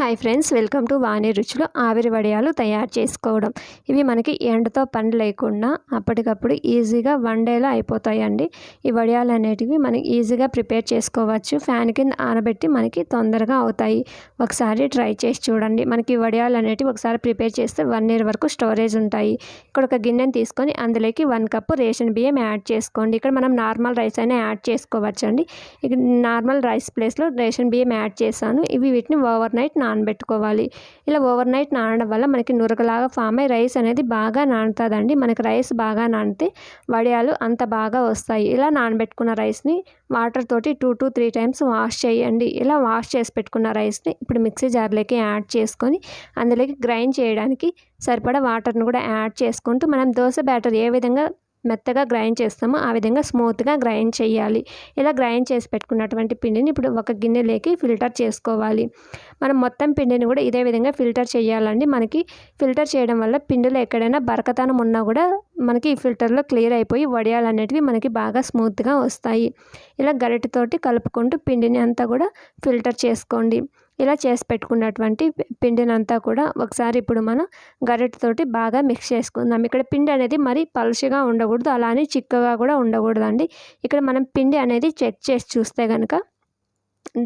Hi friends welcome to Vani రుచులు ఆవిరి వడియాలు తయారు చేసుకోవడం. ఇవి మనకి ఎండతో పని లేకుండా అప్పటికప్పుడు ఈజీగా వన్ డేలో అయిపోతాయండి. ఈ వడియాలు అనేటివి మనం ఈజీగా ప్రిపేర్ చేసుకోవచ్చు. ఫ్యాన్ కింద ఆనబెట్టి మనకి తొందరగా అవుతాయి. ఒకసారి ట్రై చేసి చూడండి. మనకి ఈ వడియాలు అనేటివి ఒకసారి ప్రిపేర్ చేస్తే వన్ ఇయర్ వరకు స్టోరేజ్ ఉంటాయి. ఇక్కడ ఒక గిన్నెని తీసుకొని అందులోకి వన్ కప్పు రేషన్ బియ్యం యాడ్ చేసుకోండి. ఇక్కడ మనం నార్మల్ రైస్ అయినా యాడ్ చేసుకోవచ్చు అండి ఇక నార్మల్ రైస్ ప్లేస్లో రేషన్ బియ్యం యాడ్ చేశాను. ఇవి వీటిని ఓవర్ నైట్ నానబెట్టుకోవాలి. ఇలా ఓవర్ నైట్ నానడం వల్ల మనకి నురగలాగా ఫామ్ అయ్యి రైస్ అనేది బాగా నానుతుందండి. మనకి రైస్ బాగా నానితే వడియాలు అంత బాగా వస్తాయి. ఇలా నానబెట్టుకున్న రైస్ని వాటర్ తోటి two to three times wash చేయండి. ఇలా వాష్ చేసి పెట్టుకున్న రైస్ని ఇప్పుడు మిక్సీ జార్లోకి యాడ్ చేసుకొని అందులోకి గ్రైండ్ చేయడానికి సరిపడా వాటర్ని కూడా యాడ్ చేసుకుంటూ మనం దోశ బ్యాటర్ ఏ విధంగా మెత్తగా గ్రైండ్ చేస్తామో. ఆ విధంగా స్మూత్గా గ్రైండ్ చేయాలి. ఇలా గ్రైండ్ చేసి పెట్టుకున్నటువంటి పిండిని ఇప్పుడు ఒక గిన్నెలోకి ఫిల్టర్ చేసుకోవాలి. మనం మొత్తం పిండిని కూడా ఇదే విధంగా ఫిల్టర్ చేయాలండి. మనకి ఫిల్టర్ చేయడం వల్ల పిండిలో ఎక్కడైనా బరకతనం ఉన్నా కూడా మనకి ఈ ఫిల్టర్లో క్లియర్ అయిపోయి వడియాలు అనేటివి మనకి బాగా స్మూత్గా వస్తాయి. ఇలా గరిటెతోటి కలుపుకుంటూ పిండిని అంతా కూడా ఫిల్టర్ చేసుకోండి. ఇలా చేసి పెట్టుకున్నటువంటి పిండిని అంతా కూడా ఒకసారి ఇప్పుడు మనం గరిటతోటి బాగా మిక్స్ చేసుకుందాం. ఇక్కడ పిండి అనేది మరి పలుచగా ఉండకూడదు అలానే చిక్కగా కూడా ఉండకూడదండి. ఇక్కడ మనం పిండి అనేది చెక్ చేసి చూస్తే కనుక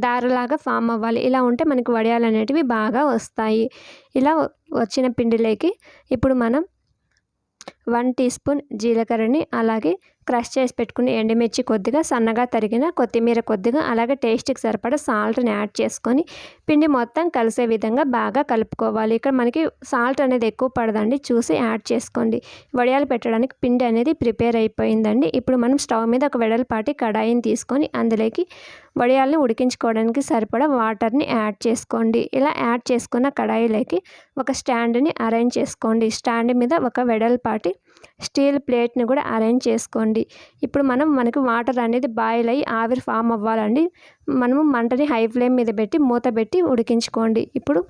దారలాగా ఫామ్ అవ్వాలి. ఇలా ఉంటే మనకి వడియాలు అనేటివి బాగా వస్తాయి. ఇలా వచ్చిన పిండిలోకి ఇప్పుడు మనం వన్ టీ స్పూన్ జీలకర్రని అలాగే క్రష్ చేసి పెట్టుకుని ఎండుమిర్చి కొద్దిగా సన్నగా తరిగిన కొత్తిమీర కొద్దిగా అలాగే టేస్ట్కి సరిపడా సాల్ట్ని యాడ్ చేసుకొని పిండి మొత్తం కలిసే విధంగా బాగా కలుపుకోవాలి. ఇక్కడ మనకి సాల్ట్ అనేది ఎక్కువ పడదండి చూసి యాడ్ చేసుకోండి. వడియాలు పెట్టడానికి పిండి అనేది ప్రిపేర్ అయిపోయిందండి. ఇప్పుడు మనం స్టవ్ మీద ఒక వెడల్పాటి కడాయిని తీసుకొని అందులోకి వడియాల్ని ఉడికించుకోవడానికి సరిపడా వాటర్ని యాడ్ చేసుకోండి. ఇలా యాడ్ చేసుకున్న కడాయిలోకి ఒక స్టాండ్ని అరేంజ్ చేసుకోండి. స్టాండ్ మీద ఒక వెడల్పాటి స్టీల్ ప్లేట్ని కూడా అరేంజ్ చేసుకోండి. ఇప్పుడు మనం మనకి వాటర్ అనేది బాయిల్ అయ్యి ఆవిరి ఫామ్ అవ్వాలండి. మనము మంటని హై ఫ్లేమ్ మీద పెట్టి మూత పెట్టి ఉడికించుకోండి. ఇప్పుడు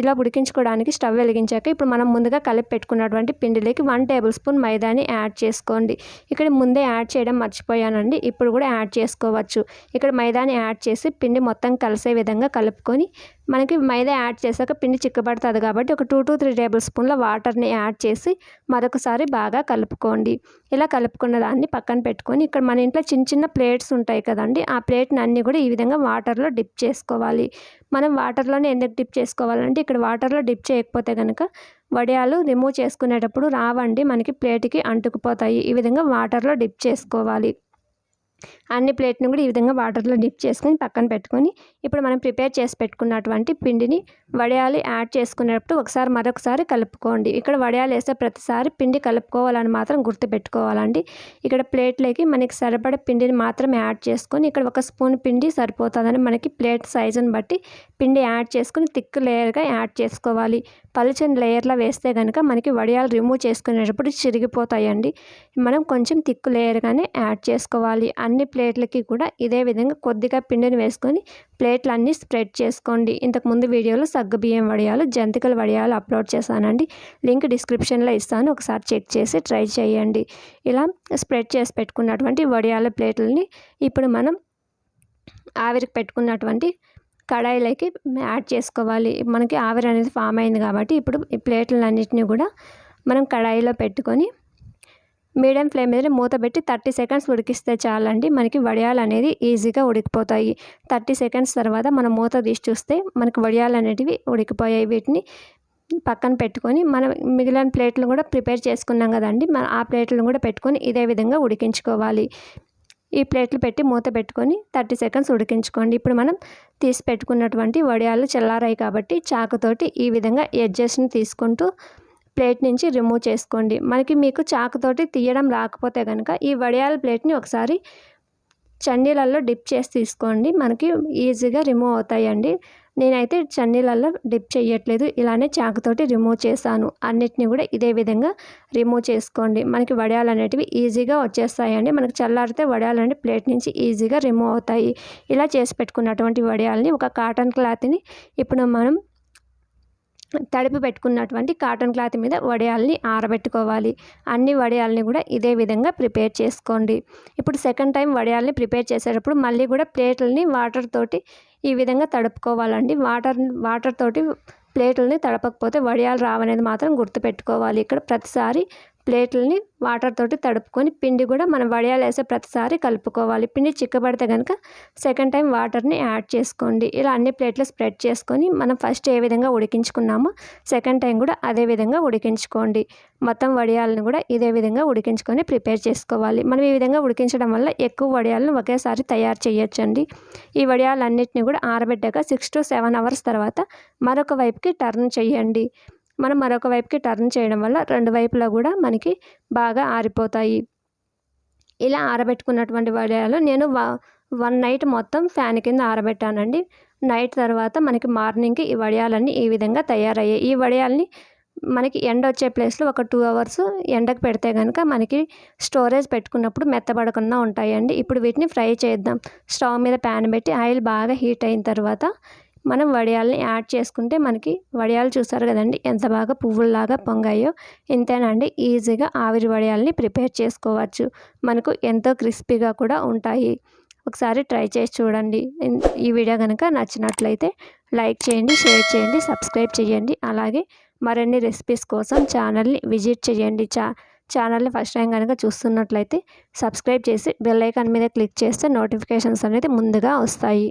ఇలా ఉడికించుకోవడానికి స్టవ్ వెలిగించాక ఇప్పుడు మనం ముందుగా కలిపి పెట్టుకున్నటువంటి పిండిలోకి వన్ టేబుల్ స్పూన్ మైదాని యాడ్ చేసుకోండి. ఇక్కడ ముందే యాడ్ చేయడం మర్చిపోయానండి. ఇప్పుడు కూడా యాడ్ చేసుకోవచ్చు. ఇక్కడ మైదాని యాడ్ చేసి పిండి మొత్తం కలిసే విధంగా కలుపుకొని మనకి మైదా యాడ్ చేశాక పిండి చిక్కబడుతుంది కాబట్టి ఒక టూ టు త్రీ టేబుల్ స్పూన్ల వాటర్ని యాడ్ చేసి మరొకసారి బాగా కలుపుకోండి. ఇలా కలుపుకున్న దాన్ని పక్కన పెట్టుకొని ఇక్కడ మన ఇంట్లో చిన్న చిన్న ప్లేట్స్ ఉంటాయి కదండి. ఆ ప్లేట్ని అన్నీ కూడా ఈ విధంగా విధంగా వాటర్లో డిప్ చేసుకోవాలి. మనం వాటర్లోనే ఎందుకు డిప్ చేసుకోవాలంటే ఇక్కడ వాటర్లో డిప్ చేయకపోతే కనుక వడియాలు రిమూవ్ చేసుకునేటప్పుడు రావండి మనకి ప్లేట్కి అంటుకుపోతాయి. ఈ విధంగా వాటర్లో డిప్ చేసుకోవాలి. అన్ని ప్లేట్ని కూడా ఈ విధంగా వాటర్లో డిప్ చేసుకొని పక్కన పెట్టుకొని ఇప్పుడు మనం ప్రిపేర్ చేసి పెట్టుకున్నటువంటి పిండిని వడియాలు యాడ్ చేసుకునేటప్పుడు ఒకసారి మరొకసారి కలుపుకోండి. ఇక్కడ వడియాలు వేస్తే ప్రతిసారి పిండి కలుపుకోవాలని మాత్రం గుర్తుపెట్టుకోవాలండి. ఇక్కడ ప్లేట్లోకి మనకి సరిపడ పిండిని మాత్రం యాడ్ చేసుకొని ఇక్కడ ఒక స్పూన్ పిండి సరిపోతుందని మనకి ప్లేట్ సైజుని బట్టి పిండి యాడ్ చేసుకుని థిక్ లేయర్గా యాడ్ చేసుకోవాలి. పలుచని లేయర్లో వేస్తే కనుక మనకి వడియాలు రిమూవ్ చేసుకునేటప్పుడు చిరిగిపోతాయండి. మనం కొంచెం థిక్ లేయర్గానే యాడ్ చేసుకోవాలి. అన్ని ప్లేట్లకి కూడా ఇదే విధంగా కొద్దిగా పిండిని వేసుకొని ప్లేట్లు అన్నీ స్ప్రెడ్ చేసుకోండి. ఇంతకుముందు వీడియోలో సగ్గుబియ్యం వడియాలు జంతికల వడియాలు అప్లోడ్ చేశానండి. లింక్ డిస్క్రిప్షన్లో ఇస్తాను. ఒకసారి చెక్ చేసి ట్రై చేయండి. ఇలా స్ప్రెడ్ చేసి పెట్టుకున్నటువంటి వడియాల ప్లేట్లని ఇప్పుడు మనం ఆవిరికి పెట్టుకున్నటువంటి కడాయిలోకి యాడ్ చేసుకోవాలి. మనకి ఆవిరి అనేది ఫామ్ అయింది కాబట్టి ఇప్పుడు ఈ ప్లేట్లన్నింటినీ కూడా మనం కడాయిలో పెట్టుకొని మీడియం ఫ్లేమ్ మీద మూత పెట్టి థర్టీ సెకండ్స్ ఉడికిస్తే చాలండి. మనకి వడియాలు అనేది ఈజీగా ఉడికిపోతాయి. థర్టీ సెకండ్స్ తర్వాత మనం మూత తీసి చూస్తే మనకి వడియాలు అనేటివి ఉడికిపోయాయి. వీటిని పక్కన పెట్టుకొని మనం మిగిలిన ప్లేట్లు కూడా ప్రిపేర్ చేసుకున్నాం కదండి. మన ఆ ప్లేట్లను కూడా పెట్టుకొని ఇదే విధంగా ఉడికించుకోవాలి. ఈ ప్లేట్లు పెట్టి మూత పెట్టుకొని థర్టీ సెకండ్స్ ఉడికించుకోండి. ఇప్పుడు మనం తీసి పెట్టుకున్నటువంటి వడియాలు చల్లారాయి కాబట్టి చాకుతోటి ఈ విధంగా ఎడ్జెస్ని తీసుకుంటూ ప్లేట్ నుంచి రిమూవ్ చేసుకోండి. మనకి మీకు చాకుతోటి తీయడం రాకపోతే కనుక ఈ వడియాల ప్లేట్ని ఒకసారి చన్నీళ్ళల్లో డిప్ చేసి తీసుకోండి. మనకి ఈజీగా రిమూవ్ అవుతాయండి. నేనైతే చన్నీళ్ళల్లో డిప్ చేయట్లేదు. ఇలానే చాకుతోటి రిమూవ్ చేశాను. అన్నిటిని కూడా ఇదే విధంగా రిమూవ్ చేసుకోండి. మనకి వడియాలు అనేటివి ఈజీగా వచ్చేస్తాయండి. మనకి చల్లారితే వడియాలు అనేవి ప్లేట్ నుంచి ఈజీగా రిమూవ్ అవుతాయి. ఇలా చేసి పెట్టుకున్నటువంటి వడియాలని ఒక కాటన్ క్లాత్ని ఇప్పుడు మనం తడిపి పెట్టుకున్నటువంటి కాటన్ క్లాత్ మీద వడియాల్ని ఆరబెట్టుకోవాలి. అన్ని వడియాల్ని కూడా ఇదే విధంగా ప్రిపేర్ చేసుకోండి. ఇప్పుడు సెకండ్ టైం వడియాల్ని ప్రిపేర్ చేసేటప్పుడు మళ్ళీ కూడా ప్లేట్లని వాటర్ తోటి ఈ విధంగా తడుపుకోవాలండి. వాటర్ వాటర్ తోటి ప్లేట్లని తడపకపోతే వడియాలు రావనేది మాత్రం గుర్తుపెట్టుకోవాలి. ఇక్కడ ప్రతిసారి ప్లేట్లని వాటర్ తోటి తడుపుకొని పిండి కూడా మనం వడియాలు వేసే ప్రతిసారి కలుపుకోవాలి. పిండి చిక్కబడితే కనుక సెకండ్ టైం వాటర్ని యాడ్ చేసుకోండి. ఇలా అన్ని ప్లేట్లు స్ప్రెడ్ చేసుకొని మనం ఫస్ట్ ఏ విధంగా ఉడికించుకున్నామో సెకండ్ టైం కూడా అదే విధంగా ఉడికించుకోండి. మొత్తం వడియాలను కూడా ఇదే విధంగా ఉడికించుకొని ప్రిపేర్ చేసుకోవాలి. మనం ఈ విధంగా ఉడికించడం వల్ల ఎక్కువ వడియాలను ఒకేసారి తయారు చేయొచ్చండి. ఈ వడియాలన్నింటినీ కూడా ఆరబెట్టాక సిక్స్ టు సెవెన్ అవర్స్ తర్వాత మరొక వైపుకి టర్న్ చేయండి. మనం మరొక వైపుకి టర్న్ చేయడం వల్ల రెండు వైపులా కూడా మనకి బాగా ఆరిపోతాయి. ఇలా ఆరబెట్టుకున్నటువంటి వడియాలు నేను వన్ నైట్ మొత్తం ఫ్యాన్ కింద ఆరబెట్టానండి. నైట్ తర్వాత మనకి మార్నింగ్కి ఈ వడియాలన్నీ ఈ విధంగా తయారయ్యాయి. ఈ వడియాల్ని మనకి ఎండ వచ్చే ప్లేస్లో ఒక టూ అవర్స్ ఎండకు పెడితే కనుక మనకి స్టోరేజ్ పెట్టుకున్నప్పుడు మెత్తబడకుండా ఉంటాయండి. ఇప్పుడు వీటిని ఫ్రై చేద్దాం. స్టవ్ మీద ప్యాన్ పెట్టి ఆయిల్ బాగా హీట్ అయిన తర్వాత మనం వడియాల్ని యాడ్ చేసుకుంటే మనకి వడియాలు చూసారు కదండి ఎంత బాగా పువ్వుల్లాగా పొంగాయో. ఇంతేనండి ఈజీగా ఆవిరి వడియాల్ని ప్రిపేర్ చేసుకోవచ్చు. మనకు ఎంతో క్రిస్పీగా కూడా ఉంటాయి. ఒకసారి ట్రై చేసి చూడండి. ఈ వీడియో కనుక నచ్చినట్లయితే లైక్ చేయండి షేర్ చేయండి సబ్స్క్రైబ్ చేయండి. అలాగే మరిన్ని రెసిపీస్ కోసం ఛానల్ని విజిట్ చేయండి. చా ఛానల్ని ఫస్ట్ టైం కనుక చూస్తున్నట్లయితే సబ్స్క్రైబ్ చేసి బెల్ ఐకాన్ మీద క్లిక్ చేస్తే నోటిఫికేషన్స్ అనేది ముందుగా వస్తాయి.